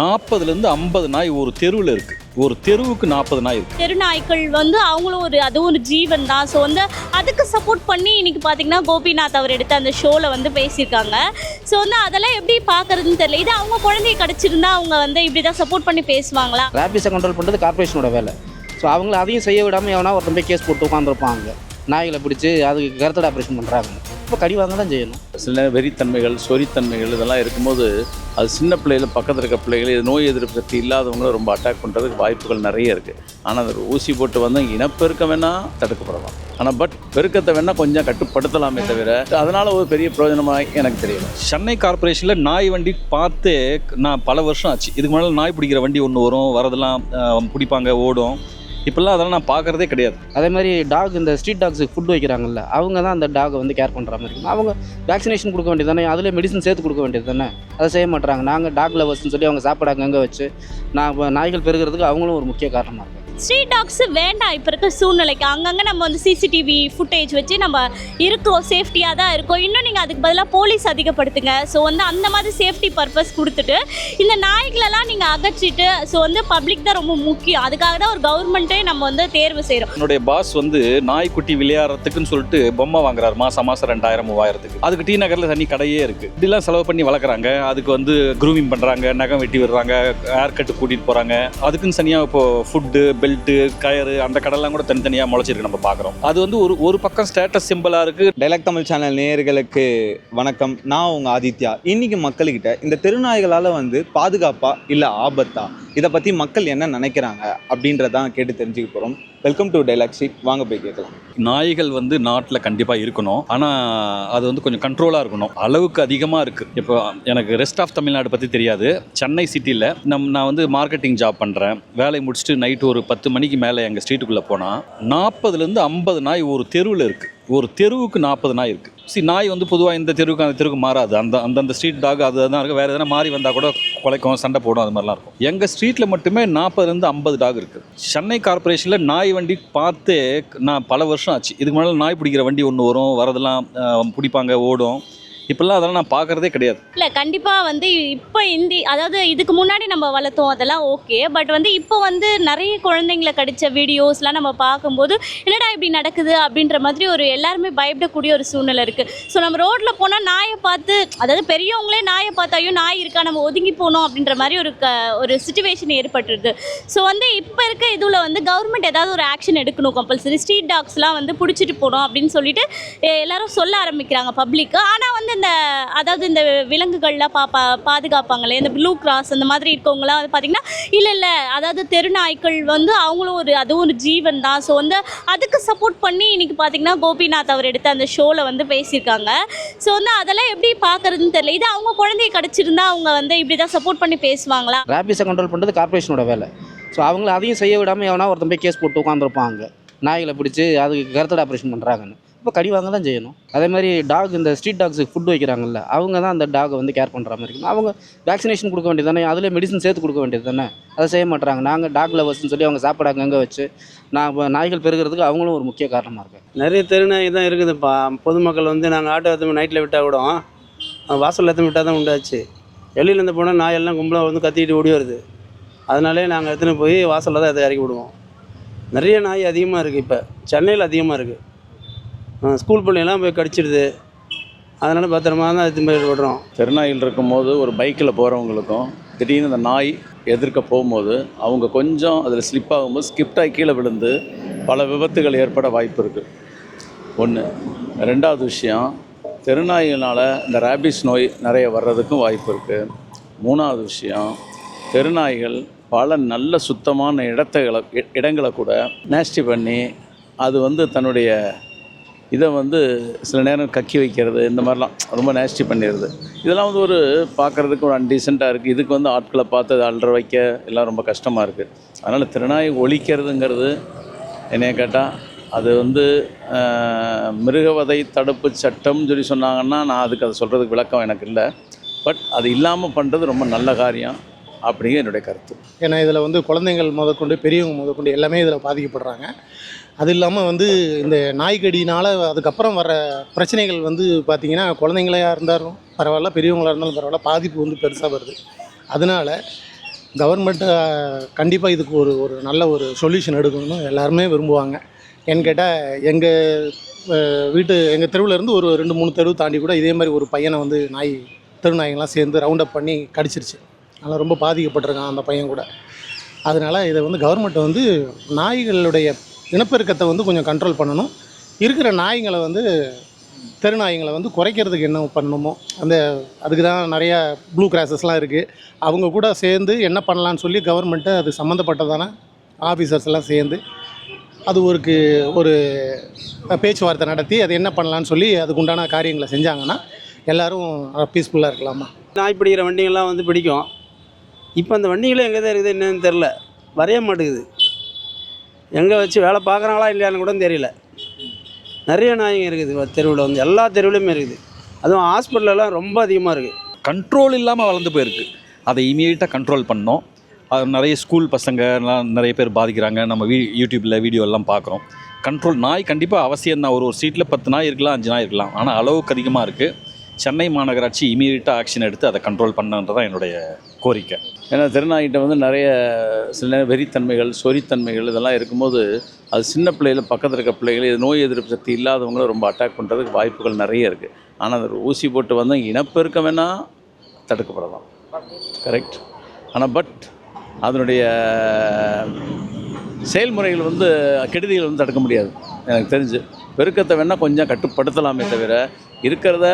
நாற்பதுலேருந்து ஐம்பது நாய் ஒரு தெருவில் இருக்குது ஒரு தெருவுக்கு நாற்பது நாய் இருக்குது தெருநாய்க்கள் வந்து அவங்களும் ஒரு அதுவும் ஒரு ஜீவன் தான். ஸோ வந்து அதுக்கு சப்போர்ட் பண்ணி இன்னைக்கு பார்த்தீங்கன்னா கோபிநாத் அவர் எடுத்த அந்த ஷோவில் வந்து பேசியிருக்காங்க. ஸோ வந்து அதெல்லாம் எப்படி பார்க்கறதுன்னு தெரியல. இது அவங்க குழந்தைய கிடச்சிருந்தா அவங்க வந்து இப்படி தான் சப்போர்ட் பண்ணி பேசுவாங்களா? ரேபிஸை கண்ட்ரோல் பண்ணுறது கார்ப்பரேஷனோட வேலை. ஸோ அவங்கள அதையும் செய்ய விடாமல் எவனா ஒருத்தன் போய் கேஸ் போட்டு உட்காந்துருப்பாங்க நாய்களை பிடிச்சி அதுக்கு கருத்தடை ஆப்ரேஷன் பண்ணுறாங்க இப்போ கடி வாங்க தான் செய்யணும். சில வெறித்தன்மைகள் சொறித்தன்மைகள் இதெல்லாம் இருக்கும்போது அது சின்ன பிள்ளைகள் பக்கத்தில் இருக்க பிள்ளைகள் இது நோய் எதிர்ப்பு சக்தி இல்லாதவங்கள ரொம்ப அட்டாக் பண்ணுறதுக்கு வாய்ப்புகள் நிறைய இருக்குது ஆனால் அது ஊசி போட்டு வந்து இனப்பெருக்கம் வேணால் தடுக்கப்படலாம். ஆனால் பட் பெருக்கத்தை வேணால் கொஞ்சம் கட்டுப்படுத்தலாமே தவிர அதனால் ஒரு பெரிய பிரயோஜனமாக எனக்கு தெரியல. சென்னை கார்ப்பரேஷனில் நாய் வண்டி பார்த்தே நான் பல வருஷம் ஆச்சு. இதுக்கு முன்னால் நாய் பிடிக்கிற வண்டி ஒன்று வரும். வரதெல்லாம் பிடிப்பாங்க ஓடும். இப்போல்லாம் அதெல்லாம் நான் பார்க்குறதே கிடையாது. அதே மாதிரி டாக் இந்த ஸ்ட்ரீட் டாக்ஸுக்கு ஃபுட் வைக்கிறாங்கல்ல அவங்க தான் அந்த டாகை வந்து கேர் பண்ணுற மாதிரி இருக்கும். அவங்க வேக்சினேஷன் கொடுக்க வேண்டியது தானே அதில் மெடிசன் சேர்த்து கொடுக்க வேண்டியது தானே அதை செய்ய மாட்டுறாங்க நாங்கள் டாக் லவர்ஸ்னு சொல்லி அவங்க சாப்பாடு அங்கங்கே வச்சு நான் நாய்கள் பெருகிறதுக்கு அவங்களும் ஒரு முக்கிய காரணமாக இருக்கும் ஸ்ட்ரீட் டாக்ஸ் வேண்டாம் இப்போ இருக்க சூழ்நிலைக்கு. அங்கங்கே நம்ம வந்து சிசிடிவி ஃபுட்டேஜ் வச்சு நம்ம இருக்கோம். சேஃப்டியாக தான் இருக்கோம். இன்னும் நீங்கள் அதுக்கு பதிலாக போலீஸ் அதிகப்படுத்துங்க. ஸோ வந்து அந்த மாதிரி சேஃப்டி பர்பஸ் கொடுத்துட்டு இந்த நாய்களெல்லாம் நீங்கள் அகற்றிட்டு ஸோ வந்து பப்ளிக் தான் ரொம்ப முக்கியம். அதுக்காக தான் ஒரு கவர்மெண்ட்டே நம்ம வந்து தேர்வு செய்கிறோம் என்னுடைய பாஸ் வந்து நாய்க்குட்டி விளையாடுறதுக்குன்னு சொல்லிட்டு பொம்மை வாங்குறாரு. மாதம் மாதம் ரெண்டாயிரம் மூவாயிரத்துக்கு. அதுக்கு டி நகரில் தனி கடையே இருக்குது இப்படிலாம் செலவு பண்ணி வளர்க்குறாங்க. அதுக்கு வந்து க்ரூமிங் பண்ணுறாங்க நகம் வெட்டி விடுறாங்க. ஹேர் கட்டு கூட்டிகிட்டு போகிறாங்க அதுக்குன்னு தனியாக இப்போது ஃபுட்டு பெல்ட்டு கயறு அந்த கடைலாம் கூட தனித்தனியா முளைச்சிருக்கு நம்ம பார்க்குறோம். அது வந்து ஒரு ஒரு பக்கம் ஸ்டேட்டஸ் சிம்பிளா இருக்கு. டைலாக் தமிழ் சேனல் நேயர்களுக்கு வணக்கம். நான் உங்கள் ஆதித்யா. இன்னைக்கு மக்கள்கிட்ட இந்த தெருநாய்களால் வந்து பாதுகாப்பா இல்லை ஆபத்தா? இதை பற்றி மக்கள் என்ன நினைக்கிறாங்க அப்படின்றதான் கேட்டு தெரிஞ்சுக்க போகிறோம் வெல்கம் டு டைலாக் ஷீட் வாங்க போய் கேட்கலாம். நாய்கள் வந்து நாட்டில் கண்டிப்பாக இருக்கணும். ஆனால் அது வந்து கொஞ்சம் கண்ட்ரோலாக இருக்கணும். அளவுக்கு அதிகமாக இருக்குது இப்போ எனக்கு ரெஸ்ட் ஆஃப் தமிழ்நாடு பற்றி தெரியாது. சென்னை சிட்டியில் நம் நான் வந்து மார்க்கெட்டிங் ஜாப் பண்ணுறேன் வேலையை முடிச்சுட்டு நைட்டு ஒரு பத்து பத்து மணிக்கு மேலே எங்கள் ஸ்ட்ரீட்டுக்குள்ளே போனால் நாற்பதுலேருந்து ஐம்பது நாய் ஒரு தெருவில் இருக்குது ஒரு தெருவுக்கு நாற்பது நாய் இருக்குது சி நாய் வந்து பொதுவாக இந்த தெருவுக்கு அந்த தெருவுக்கு மாறாது. அந்த அந்தந்த ஸ்ட்ரீட் டாக் அது தான் இருக்குது வேறு எதனா மாறி வந்தால் கூட குலைக்கும் சண்டை போடும் அது மாதிரிலாம் இருக்கும். எங்கள் ஸ்ட்ரீட்டில் மட்டுமே நாற்பதுலேருந்து ஐம்பது டாக் இருக்குது சென்னை கார்ப்பரேஷனில் நாய் வண்டி பார்த்தே நான் பல வருஷம் ஆச்சு. இதுக்கு முன்னால் நாய் பிடிக்கிற வண்டி ஒன்று வரும் வரதெல்லாம் பிடிப்பாங்க ஓடும். இப்பெல்லாம் அதெல்லாம் நான் பார்க்குறதே கிடையாது. இல்லை கண்டிப்பாக வந்து இப்போ இந்தி அதாவது இதுக்கு முன்னாடி நம்ம வளர்த்தோம் அதெல்லாம் ஓகே பட் வந்து இப்போ வந்து நிறைய குழந்தைங்களை கடித்த வீடியோஸ்லாம் நம்ம பார்க்கும்போது என்னடா இப்படி நடக்குது அப்படின்ற மாதிரி ஒரு எல்லாருமே பயப்படக்கூடிய ஒரு சூழ்நிலை இருக்குது ஸோ நம்ம ரோட்டில் போனால் நாயை பார்த்து அதாவது பெரியவங்களே நாயை பார்த்தா ஐயோ நாய் இருக்கா? நம்ம ஒதுங்கி போகணும் அப்படின்ற மாதிரி ஒரு க ஒரு சுச்சுவேஷன் ஏற்பட்டுருது. ஸோ வந்து இப்போ இருக்க இதில் வந்து கவர்மெண்ட் ஏதாவது ஒரு ஆக்ஷன் எடுக்கணும் கம்பல்சரி ஸ்ட்ரீட் டாக்ஸ்லாம் வந்து பிடிச்சிட்டு போகணும் அப்படின்னு சொல்லிட்டு எல்லாரும் சொல்ல ஆரம்பிக்கிறாங்க பப்ளிக்கு ஆனால் வந்து இந்த அதாவது இந்த விலங்குகள்லாம் பாப்பா பாதுகாப்பாங்களே இந்த ப்ளூ கிராஸ் அந்த மாதிரி இருக்கவங்களாம் வந்து பார்த்திங்கன்னா இல்லை இல்லை அதாவது தெருநாய்க்கள் வந்து அவங்களும் ஒரு அதுவும் ஒரு ஜீவன் தான். ஸோ வந்து அதுக்கு சப்போர்ட் பண்ணி இன்னைக்கு பார்த்தீங்கன்னா கோபிநாத் அவர் எடுத்த அந்த ஷோவில் வந்து பேசியிருக்காங்க. ஸோ வந்து அதெல்லாம் எப்படி பார்க்கறதுன்னு தெரியல. இது அவங்க குழந்தைய கிடச்சிருந்தா அவங்க வந்து இப்படி தான் சப்போர்ட் பண்ணி பேசுவாங்களா? ரேபிஸை கண்ட்ரோல் பண்ணுறது கார்பரேஷனோட வேலை. ஸோ அவங்கள அதையும் செய்ய விடாமல் எவனா ஒருத்தன் போய் கேஸ் போட்டு உட்காந்துருப்பாங்க நாய்களை பிடிச்சி அதுக்கு கருத்தடை ஆப்ரேஷன் பண்ணுறாங்கன்னு இப்போ கடி வாங்க தான் செய்யணும். அதே மாதிரி டாக் இந்த ஸ்ட்ரீட் டாக்ஸுக்கு ஃபுட் வைக்கிறாங்கல்ல அவங்க தான் அந்த டாகை வந்து கேர் பண்ணுற மாதிரி இருக்கும். அவங்க வேக்சினேஷன் கொடுக்க வேண்டியது தானே அதில் மெடிசன் சேர்த்து கொடுக்க வேண்டியது தானே அதை செய்ய மாட்டுறாங்க நாங்கள் டாக் லவர்ஸ்னு சொல்லி அவங்க சாப்பாடு அங்கங்கே வச்சு நான் நாய்கள் பெருகிறதுக்கு அவங்களும் ஒரு முக்கிய காரணமாக இருக்குது நிறைய தெருநாய் தான் இருக்குதுப்பா. பொதுமக்கள் வந்து நாங்கள் ஆட்டோ எடுத்து நைட்டில் விட்டால் கூட வாசலில் எடுத்து விட்டால் தான் உண்டாச்சு. வெளியிலேருந்து போனால் நாயெல்லாம் கும்பலாக வந்து கத்திக்கிட்டு ஓடி வருது. அதனாலே நாங்கள் எடுத்துன்னு போய் வாசலில் தான் அதை இறக்கி விடுவோம். நிறைய நாய் அதிகமாக இருக்குது இப்போ. சென்னையில் அதிகமாக இருக்குது ஸ்கூல் பிள்ளைங்களாம் போய் கடிச்சிடுது. அதனால் பத்திரமா தான் எடுத்து போய் விடுறோம் தெருநாயில் இருக்கும்போது ஒரு பைக்கில் போகிறவங்களுக்கும் திடீர்னு அந்த நாய் எதிர்க்க போகும்போது அவங்க கொஞ்சம் அதில் ஸ்லிப் ஆகும்போது ஸ்கிப்டாகி கீழே விழுந்து பல விபத்துகள் ஏற்பட வாய்ப்பு இருக்குது ஒன்று ரெண்டாவது விஷயம் தெருநாயினால் இந்த ரேபிஸ் நோய் நிறைய வர்றதுக்கும் வாய்ப்பு இருக்குது மூணாவது விஷயம் தெருநாய்கள் பல நல்ல சுத்தமான இடத்தைகளை இடங்களை கூட நேஸ்டி பண்ணி அது வந்து தன்னுடைய இதை வந்து சில நேரம் கக்கி வைக்கிறது இந்த மாதிரிலாம் ரொம்ப நேஸ்டி பண்ணிடுது. இதெல்லாம் வந்து ஒரு பார்க்குறதுக்கு ஒரு அன்டீசெண்டாக இருக்குது இதுக்கு வந்து ஆட்களை பார்த்து அதை அல்ற வைக்க எல்லாம் ரொம்ப கஷ்டமாக இருக்குது அதனால் திறனாய் ஒழிக்கிறதுங்கிறது என்னைய கேட்டால் அது வந்து மிருகவதை தடுப்பு சட்டம்னு சொல்லி சொன்னாங்கன்னா நான் அதுக்கு அதை சொல்கிறதுக்கு விளக்கம் எனக்கு இல்லை. பட் அது இல்லாமல் பண்ணுறது ரொம்ப நல்ல காரியம். அப்படிங்கிற என்னுடைய கருத்து. ஏன்னா இதில் வந்து குழந்தைங்கள் முதற்கொண்டு பெரியவங்க முதற்கொண்டு எல்லாமே இதில் பாதிக்கப்படுறாங்க. அது இல்லாமல் வந்து இந்த நாய்க்கடினால் அதுக்கப்புறம் வர பிரச்சனைகள் வந்து பார்த்திங்கன்னா குழந்தைங்களா இருந்தாலும் பரவாயில்ல பெரியவங்களாக இருந்தாலும் பரவாயில்ல பாதிப்பு வந்து பெருசாக வருது. அதனால் கவர்மெண்ட்டு கண்டிப்பாக இதுக்கு ஒரு ஒரு நல்ல ஒரு சொல்யூஷன் எடுக்கணும்னு எல்லாருமே விரும்புவாங்க. ஏன்னு கேட்டால் எங்கள் வீட்டு எங்கள் தெருவிலேருந்து ஒரு ரெண்டு மூணு தெருவு தாண்டி கூட இதே மாதிரி ஒரு பையனை வந்து நாய் தெரு சேர்ந்து ரவுண்ட் அப் பண்ணி கடிச்சிருச்சு. அதனால் ரொம்ப பாதிக்கப்பட்டிருக்கான் அந்த பையன் கூட. அதனால் இதை வந்து கவர்மெண்ட் வந்து நாய்களுடைய இனப்பெருக்கத்தை வந்து கொஞ்சம் கண்ட்ரோல் பண்ணணும். இருக்கிற நாய்ங்களை வந்து தெரு நாய்ங்களை வந்து குறைக்கிறதுக்கு என்ன பண்ணணுமோ அந்த அதுக்கு தான் நிறையா ப்ளூ கிராசஸ்லாம் இருக்குது அவங்க கூட சேர்ந்து என்ன பண்ணலான்னு சொல்லி கவர்மெண்ட்டு அது சம்மந்தப்பட்டதான ஆஃபீஸர்ஸ் எல்லாம் சேர்ந்து அது ஒருக்கு ஒரு பேச்சுவார்த்தை நடத்தி அது என்ன பண்ணலான்னு சொல்லி அதுக்குண்டான காரியங்களை செஞ்சாங்கன்னா எல்லோரும் பீஸ்ஃபுல்லாக இருக்கலாமா? நாய் பிடிக்கிற வண்டிங்கெல்லாம் வந்து பிடிக்கும். இப்போ அந்த வண்டிகளும் எங்கே தான் இருக்குது என்னன்னு தெரில. வரைய மாட்டேங்குது. எங்கே வச்சு வேலை பார்க்குறாங்களா இல்லையான்னு கூட தெரியல. நிறைய நாய்ங்க இருக்குது தெருவில் வந்து. எல்லா தெருவிலையுமே இருக்குது. அதுவும் ஹாஸ்பிட்டலெல்லாம் ரொம்ப அதிகமாக இருக்குது. கண்ட்ரோல் இல்லாமல் வளர்ந்து போயிருக்கு. அதை இமீடியட்டாக கண்ட்ரோல் பண்ணோம். அது நிறைய ஸ்கூல் பசங்கலாம் நிறைய பேர் பாதிக்கிறாங்க. நம்ம வீ யூடியூப்பில் வீடியோ எல்லாம் பார்க்குறோம். கண்ட்ரோல் நாய் கண்டிப்பாக அவசியம் தான். ஒரு ஒரு சீட்டில் பத்து நாய் இருக்கலாம் அஞ்சு நாய் இருக்கலாம். ஆனால் அளவுக்கு அதிகமாக இருக்குது. சென்னை மாநகராட்சி இமீடியட்டாக ஆக்ஷன் எடுத்து அதை கண்ட்ரோல் பண்ணுன்றது தான் என்னுடைய கோரிக்கை. ஏன்னா திருநாய்கிட்ட வந்து நிறைய சில நேரம் வெறித்தன்மைகள் சொறித்தன்மைகள் இதெல்லாம் இருக்கும்போது அது சின்ன பிள்ளைகள் பக்கத்தில் இருக்க பிள்ளைகள் இது நோய் எதிர்ப்பு சக்தி இல்லாதவங்களும் ரொம்ப அட்டாக் பண்ணுறதுக்கு வாய்ப்புகள் நிறைய இருக்குது ஆனால் அது ஊசி போட்டு வந்து இனப்பெருக்கம் வேணால் தடுக்கப்படலாம். கரெக்ட் ஆனால் பட் அதனுடைய செயல்முறைகள் வந்து கெடுதிகள் வந்து தடுக்க முடியாது. எனக்கு தெரிஞ்சு. பெருக்கத்தை வேணால் கொஞ்சம் கட்டுப்படுத்தலாமே தவிர இருக்கிறத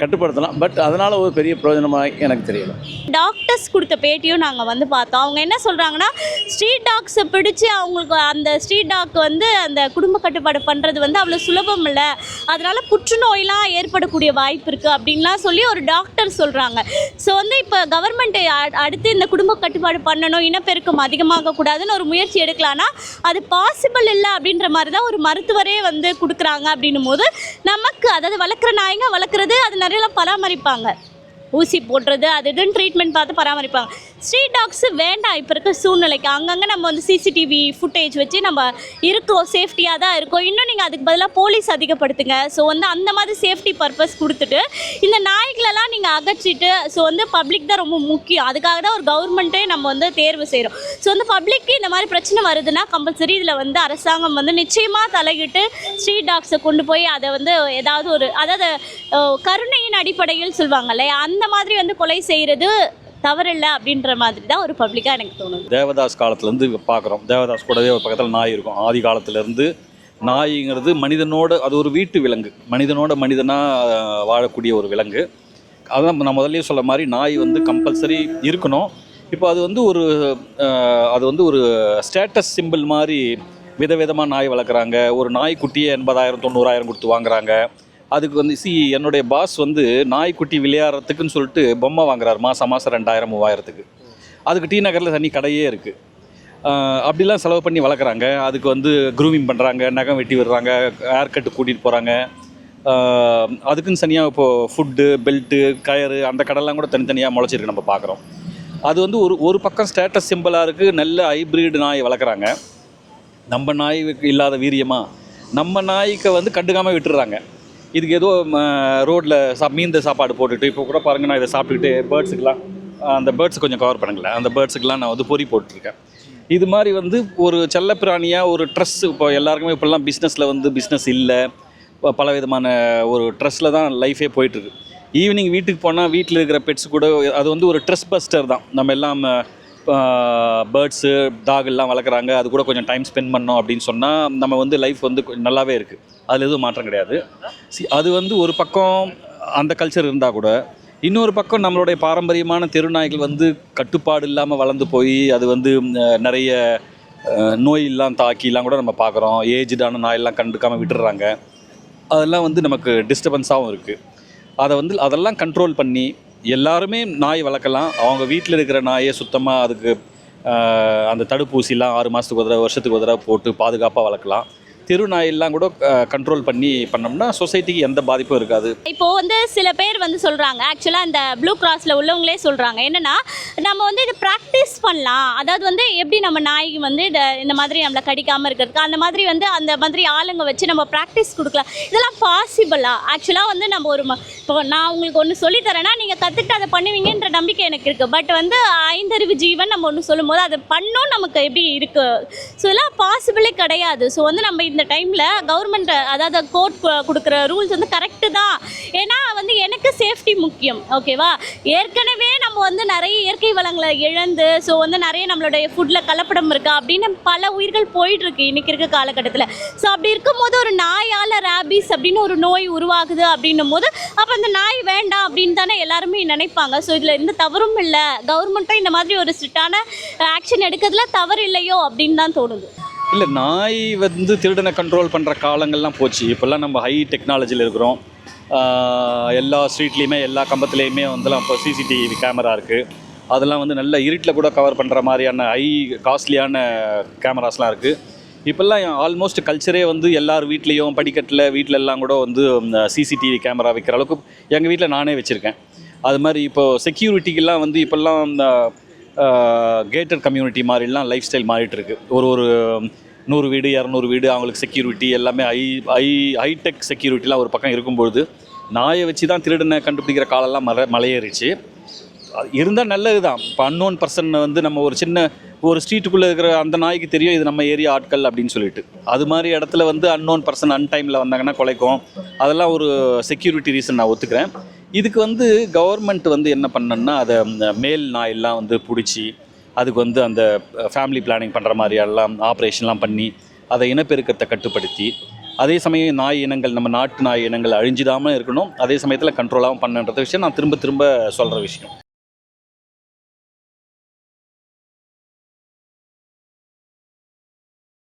கட்டுப்படுத்தலாம். பட் அதனால் ஒரு பெரிய பிரயோஜனமாக எனக்கு தெரியல. டாக்டர்ஸ் கொடுத்த பேட்டியும் நாங்கள் வந்து பார்த்தோம். அவங்க என்ன சொல்கிறாங்கன்னா ஸ்ட்ரீட் டாக்ஸை பிடிச்சி அவங்களுக்கு அந்த ஸ்ட்ரீட் டாக் வந்து அந்த குடும்ப கட்டுப்பாடு பண்ணுறது வந்து அவ்வளோ சுலபம் இல்லை. அதனால் புற்றுநோயெலாம் ஏற்படக்கூடிய வாய்ப்பு இருக்குது அப்படின்லாம் சொல்லி ஒரு டாக்டர் சொல்கிறாங்க ஸோ வந்து இப்போ கவர்மெண்ட் அடுத்து இந்த குடும்ப கட்டுப்பாடு பண்ணணும் இனப்பெருக்கம் அதிகமாக கூடாதுன்னு ஒரு முயற்சி எடுக்கலான்னா அது பாசிபிள் இல்லை அப்படின்ற மாதிரி தான் ஒரு மருத்துவரே வந்து கொடுக்குறாங்க அப்படின்னும் போது நமக்கு அதாவது வளர்க்குற நாய்ங்க வளர்க்குறது அது நிறைய பராமரிப்பாங்க. ஊசி போடுறது அது இதுன்னு ட்ரீட்மெண்ட் பார்த்து பராமரிப்பாங்க. ஸ்ட்ரீட் டாக்ஸு வேண்டாம். இப்போ இருக்க சூழ்நிலைக்கு அங்கங்கே நம்ம வந்து சிசிடிவி ஃபுட்டேஜ் வச்சு நம்ம இருக்கோம். சேஃப்டியாக தான் இருக்கோம். இன்னும் நீங்கள் அதுக்கு பதிலாக போலீஸ் அதிகப்படுத்துங்க. ஸோ வந்து அந்த மாதிரி சேஃப்டி பர்பஸ் கொடுத்துட்டு இந்த நாய்களெல்லாம் நீங்கள் அகற்றிட்டு ஸோ வந்து பப்ளிக் தான் ரொம்ப முக்கியம். அதுக்காக தான் ஒரு கவர்மெண்ட்டே நம்ம வந்து தேர்வு செய்கிறோம் ஸோ வந்து பப்ளிக்கு இந்த மாதிரி பிரச்சனை வருதுன்னா கம்பல்சரி இதில் வந்து அரசாங்கம் வந்து நிச்சயமாக தலையிட்டு ஸ்ட்ரீட் டாக்ஸை கொண்டு போய் அதை வந்து ஏதாவது ஒரு அதாவது கருணையின் அடிப்படையில் சொல்லுவாங்க இல்லையா? அந்த மாதிரி வந்து கொலை செய்கிறது தவறில்லை அப்படின்ற மாதிரி தான் ஒரு பப்ளிக்காக எனக்கு தோணுது. தேவதாஸ் காலத்துலேருந்து பார்க்குறோம். தேவதாஸ் கூடவே ஒரு பக்கத்தில் நாய் இருக்கும். ஆதி காலத்துலேருந்து நாய்ங்கிறது மனிதனோட அது ஒரு வீட்டு விலங்கு. மனிதனோட மனிதனாக வாழக்கூடிய ஒரு விலங்கு. அதான் நான் முதல்லயே சொல்ல மாதிரி நாய் வந்து கம்பல்சரி இருக்கணும். இப்போ அது வந்து ஒரு அது வந்து ஒரு ஸ்டேட்டஸ் சிம்பிள் மாதிரி விதவிதமாக நாய் வளர்க்குறாங்க. ஒரு நாய்க்குட்டியை எண்பதாயிரம் தொண்ணூறாயிரம் கொடுத்து வாங்குறாங்க. அதுக்கு வந்து சி என்னுடைய பாஸ் வந்து நாய்க்குட்டி விளையாடுறதுக்குன்னு சொல்லிட்டு பொம்மை வாங்குறாரு மாதம் மாதம் ரெண்டாயிரம் மூவாயிரத்துக்கு. அதுக்கு டி நகரில் தனி கடையே இருக்குது அப்படிலாம் செலவு பண்ணி வளர்க்குறாங்க. அதுக்கு வந்து க்ரூமிங் பண்ணுறாங்க நகம் வெட்டி விடுறாங்க ஹேர் கட்டு கூட்டிகிட்டு போகிறாங்க அதுக்குன்னு தனியாக இப்போது ஃபுட்டு பெல்ட்டு கயறு அந்த கடைலாம் கூட தனித்தனியாக முளைச்சிருக்கு நம்ம பார்க்குறோம். அது வந்து ஒரு ஒரு பக்கம் ஸ்டேட்டஸ் சிம்பிளாக இருக்குது நல்ல ஹைப்ரிட் நாய் வளர்க்குறாங்க. நம்ம நாய் இல்லாத வீரியமாக நம்ம நாய்க்கு வந்து கண்டுக்காமல் விட்டுறாங்க இதுக்கு ஏதோ ரோட்டில் சா மீந்த சாப்பாடு போட்டுட்டு இப்போ கூட பாருங்கள் நான் இதை சாப்பிட்டுக்கிட்டு பேர்ட்ஸுக்கெலாம் அந்த பேர்ட்ஸ் கொஞ்சம் கவர் பண்ணுங்களேன். அந்த பேர்ட்ஸுக்கெலாம் நான் வந்து பொறி போட்டிருக்கேன். இது மாதிரி வந்து ஒரு செல்லப்பிராணியாக ஒரு ட்ரெஸ் இப்போ எல்லாருக்குமே இப்போல்லாம் பிஸ்னஸில் வந்து பிஸ்னஸ் இல்லை. பல விதமான ஒரு ட்ரெஸ்ஸில் தான் லைஃபே போயிட்டுருக்கு. ஈவினிங் வீட்டுக்கு போனால் வீட்டில் இருக்கிற பெட்ஸ் கூட அது வந்து ஒரு ட்ரெஸ் பஸ்டர் தான். நம்ம எல்லாம் பேர்ட்ஸு டாக் எல்லாம் வளர்க்குறாங்க. அது கூட கொஞ்சம் டைம் ஸ்பெண்ட் பண்ணோம் அப்படின்னு சொன்னால் நம்ம வந்து லைஃப் வந்து கொஞ்சம் நல்லாவே இருக்குது அதில் எதுவும் மாற்றம் கிடையாது. சி அது வந்து ஒரு பக்கம் அந்த கல்ச்சர் இருந்தால் கூட இன்னொரு பக்கம் நம்மளுடைய பாரம்பரியமான தெருநாய்கள் வந்து கட்டுப்பாடு இல்லாமல் வளர்ந்து போய் அது வந்து நிறைய நோயெல்லாம் தாக்கிலாம் கூட நம்ம பார்க்குறோம் ஏஜ்டான நாயெல்லாம் கண்டுக்காமல் விட்டுடுறாங்க அதெல்லாம் வந்து நமக்கு டிஸ்டர்பன்ஸாகவும் இருக்குது அதை வந்து அதெல்லாம் கண்ட்ரோல் பண்ணி எல்லாருமே நாய் வளர்க்கலாம். அவங்க வீட்டில் இருக்கிற நாயை சுத்தமாக அதுக்கு அந்த தடுப்பூசிலாம் ஆறு மாதத்துக்கு ஒரு தடவை வருஷத்துக்கு ஒரு தடவை போட்டு பாதுகாப்பாக வளர்க்கலாம். தெரு நாயெல்லாம் கூட கண்ட்ரோல் பண்ணி பண்ணோம்னா சொசைட்டிக்கு எந்த பாதிப்பும் இருக்காது. இப்போ வந்து சில பேர் வந்து சொல்கிறாங்க ஆக்சுவலாக இந்த ப்ளூ கிராஸில் உள்ளவங்களே சொல்கிறாங்க என்னன்னா நம்ம வந்து இது ப்ராக்டிஸ் பண்ணலாம். அதாவது வந்து எப்படி நம்ம நாய்க்கு வந்து இந்த இந்த மாதிரி நம்மளை கடிக்காமல் இருக்கிறதுக்கு அந்த மாதிரி வந்து அந்த மாதிரி ஆளுங்க வச்சு நம்ம ப்ராக்டிஸ் கொடுக்கலாம். இதெல்லாம் பாசிபிளா ஆக்சுவலாக வந்து நம்ம ஒரு ம- இப்போ நான் உங்களுக்கு ஒன்று சொல்லித்தரேன்னா நீங்கள் கற்றுக்கிட்டு அதை பண்ணுவீங்கன்ற நம்பிக்கை எனக்கு இருக்குது பட் வந்து ஐந்தறிவு ஜீவன் நம்ம ஒன்று சொல்லும்போது அதை பண்ணும் நமக்கு எப்படி இருக்குது ஸோ இதெல்லாம் பாசிபிளே கிடையாது. ஸோ வந்து நம்ம இந்த டைமில் கவர்மெண்ட் அதாவது கோர்ட் கொடுக்குற ரூல்ஸ் வந்து கரெக்டு தான். ஏன்னா வந்து எனக்கு சேஃப்டி முக்கியம் ஓகேவா ஏற்கனவே நம்ம வந்து நிறைய இயற்கை வளங்களை இழந்து ஸோ வந்து நிறைய நம்மளுடைய ஃபுட்டில் கலப்படம் இருக்கா? அப்படின்னு பல உயிர்கள் போயிட்டுருக்கு இன்றைக்கி இருக்க காலகட்டத்தில். ஸோ அப்படி இருக்கும்போது ஒரு நாயால் ரேபிஸ் அப்படின்னு ஒரு நோய் உருவாகுது அப்படின்னும் போது அப்போ அந்த நாய் வேண்டாம் அப்படின்னு தானே எல்லாருமே நினைப்பாங்க. ஸோ இதில் எந்த தவறும் இல்லை. கவர்மெண்ட்டும் இந்த மாதிரி ஒரு ஸ்ட்ரிக்டான ஆக்ஷன் எடுக்கிறதுல தவறு இல்லையோ அப்படின்னு தான் தோணுது. இல்லை நாய் வந்து திருடனை கண்ட்ரோல் பண்ணுற காலங்கள்லாம் போச்சு. இப்போல்லாம் நம்ம ஹை டெக்னாலஜியில் இருக்கிறோம். எல்லா ஸ்ட்ரீட்லேயுமே எல்லா கம்பத்துலேயுமே வந்துலாம் இப்போ சிசிடிவி கேமரா இருக்குது அதெல்லாம் வந்து நல்ல இருட்டில் கூட கவர் பண்ணுற மாதிரியான ஹை காஸ்ட்லியான கேமராஸ்லாம் இருக்குது இப்போல்லாம் ஆல்மோஸ்ட் கல்ச்சரே வந்து எல்லார் வீட்லேயும் படிக்கட்டில் வீட்டில எல்லாம் கூட வந்து சிசிடிவி கேமரா வைக்கிற அளவுக்கு எங்கள் வீட்டில் நானே வச்சுருக்கேன். அது மாதிரி இப்போது செக்யூரிட்டிக்கெல்லாம் வந்து இப்போல்லாம் இந்த கேட்டட் கம்யூனிட்டி மாதிரிலாம் லைஃப் ஸ்டைல் மாறிட்டுருக்கு. ஒரு ஒரு நூறு வீடு இரநூறு வீடு அவங்களுக்கு செக்யூரிட்டி எல்லாமே ஐ ஐ ஹைடெக் செக்யூரிட்டிலாம் ஒரு பக்கம் இருக்கும்பொழுது நாயை வச்சு தான் திருடனை கண்டுபிடிக்கிற காலெல்லாம் மலை மலையேறிச்சு. இருந்தால் நல்லது தான் இப்போ அன்னோன் பர்சன் வந்து நம்ம ஒரு சின்ன ஒரு ஸ்ட்ரீட்டுக்குள்ளே இருக்கிற அந்த நாய்க்கு தெரியும் இது நம்ம ஏரியா ஆட்கள் அப்படின்னு சொல்லிட்டு. அது மாதிரி இடத்துல வந்து அன்னோன் பர்சன் அன்டைமில் வந்தாங்கன்னா கொலைக்கும். அதெல்லாம் ஒரு செக்யூரிட்டி ரீசன் நான் ஒத்துக்கிறேன். இதுக்கு வந்து கவர்மெண்ட் வந்து என்ன பண்ணணும்னா அதை மேல் நாயெல்லாம் வந்து பிடிச்சி அதுக்கு வந்து அந்த ஃபேமிலி பிளானிங் பண்ணுற மாதிரி எல்லாம் ஆப்ரேஷன்லாம் பண்ணி அதை இனப்பெருக்கத்தை கட்டுப்படுத்தி அதே சமயம் நாய் இனங்கள் நம்ம நாட்டு நாய் இனங்கள் அழிஞ்சிடாமல் இருக்கணும். அதே சமயத்தில் கண்ட்ரோலாகவும் பண்ணுன்ற விஷயம் நான் திரும்ப திரும்ப சொல்கிற விஷயம்.